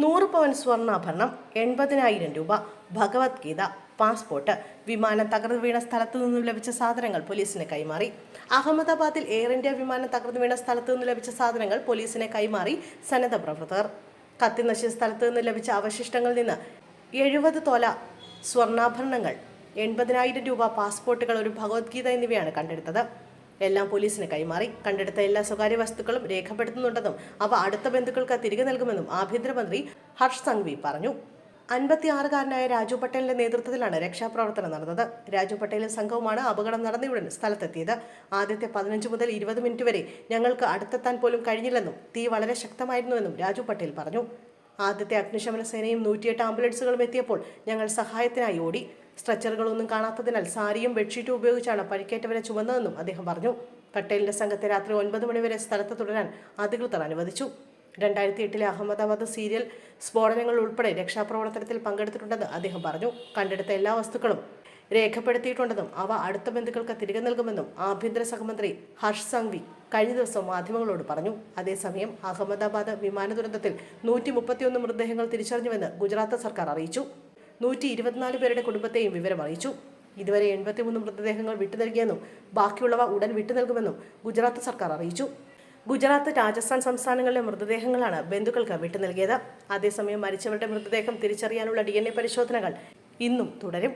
നൂറ് പവൻ സ്വർണാഭരണം എൺപതിനായിരം രൂപ ഭഗവത്ഗീത പാസ്പോർട്ട് വിമാനം തകർന്നു വീണ സ്ഥലത്തു നിന്നും ലഭിച്ച സാധനങ്ങൾ പോലീസിന് കൈമാറി. അഹമ്മദാബാദിൽ എയർ ഇന്ത്യ വിമാനം തകർന്നു വീണ സ്ഥലത്തു നിന്നും ലഭിച്ച സാധനങ്ങൾ പോലീസിനെ കൈമാറി സന്നദ്ധ പ്രവർത്തകർ. കത്തി നശിച്ച സ്ഥലത്തു നിന്ന് ലഭിച്ച അവശിഷ്ടങ്ങളിൽ നിന്ന് എഴുപത് തോല സ്വർണാഭരണങ്ങൾ എൺപതിനായിരം രൂപ പാസ്പോർട്ടുകൾ ഒരു ഭഗവത്ഗീത എന്നിവയാണ് കണ്ടെടുത്തത്. എല്ലാം പോലീസിന് കൈമാറി. കണ്ടെടുത്ത എല്ലാ സ്വകാര്യ വസ്തുക്കളും രേഖപ്പെടുത്തുന്നുണ്ടെന്നും അവ അടുത്ത ബന്ധുക്കൾക്ക് തിരികെ നൽകുമെന്നും ആഭ്യന്തരമന്ത്രി ഹർഷ് സംഘ്വി പറഞ്ഞു. അൻപത്തിയാറുകാരനായ രാജു പട്ടേലിന്റെ നേതൃത്വത്തിലാണ് രക്ഷാപ്രവർത്തനം നടന്നത്. രാജു പട്ടേലും സംഘവുമാണ് അപകടം നടന്നയുടൻ സ്ഥലത്തെത്തിയത്. ആദ്യത്തെ പതിനഞ്ച് മുതൽ ഇരുപത് മിനിറ്റ് വരെ ഞങ്ങൾക്ക് അടുത്തെത്താൻ പോലും കഴിഞ്ഞില്ലെന്നും തീ വളരെ ശക്തമായിരുന്നുവെന്നും രാജു പട്ടേൽ പറഞ്ഞു. ആദ്യത്തെ അഗ്നിശമന സേനയും നൂറ്റിയെട്ട് ആംബുലൻസുകളും എത്തിയപ്പോൾ ഞങ്ങൾ സഹായത്തിനായി ഓടി. സ്ട്രെച്ചറുകളൊന്നും കാണാത്തതിനാൽ സാരിയും ബെഡ്ഷീറ്റും ഉപയോഗിച്ചാണ് പരിക്കേറ്റവരെ ചുമന്നതെന്നും അദ്ദേഹം പറഞ്ഞു. പട്ടേലിന്റെ സംഘത്തെ രാത്രി ഒൻപത് മണിവരെ സ്ഥലത്ത് തുടരാൻ അധികൃതർ അനുവദിച്ചു. രണ്ടായിരത്തി എട്ടിലെ അഹമ്മദാബാദ് സീരിയൽ സ്ഫോടനങ്ങൾ ഉൾപ്പെടെ രക്ഷാപ്രവർത്തനത്തിൽ പങ്കെടുത്തിട്ടുണ്ടെന്ന് അദ്ദേഹം പറഞ്ഞു. കണ്ടെടുത്ത എല്ലാ വസ്തുക്കളും രേഖപ്പെടുത്തിയിട്ടുണ്ടെന്നും അവ അടുത്ത ബന്ധുക്കൾക്ക് തിരികെ നൽകുമെന്നും ആഭ്യന്തര സഹമന്ത്രി ഹർഷ് സംഗ്വി കഴിഞ്ഞ ദിവസം മാധ്യമങ്ങളോട് പറഞ്ഞു. അതേസമയം അഹമ്മദാബാദ് വിമാന ദുരന്തത്തിൽ നൂറ്റി മൃതദേഹങ്ങൾ തിരിച്ചറിഞ്ഞുവെന്ന് ഗുജറാത്ത് സർക്കാർ അറിയിച്ചു. നൂറ്റി ഇരുപത്തിനാല് പേരുടെ കുടുംബത്തെയും വിവരം അറിയിച്ചു. ഇതുവരെ എൺപത്തിമൂന്ന് മൃതദേഹങ്ങൾ വിട്ടു നൽകിയെന്നും ബാക്കിയുള്ളവ ഉടൻ വിട്ടുനൽകുമെന്നും ഗുജറാത്ത് സർക്കാർ അറിയിച്ചു. ഗുജറാത്ത് രാജസ്ഥാൻ സംസ്ഥാനങ്ങളിലെ മൃതദേഹങ്ങളാണ് ബന്ധുക്കൾക്ക് വിട്ടു നൽകിയത് അതേസമയം മരിച്ചവരുടെ മൃതദേഹം തിരിച്ചറിയാനുള്ള ഡി പരിശോധനകൾ ഇന്നും തുടരും.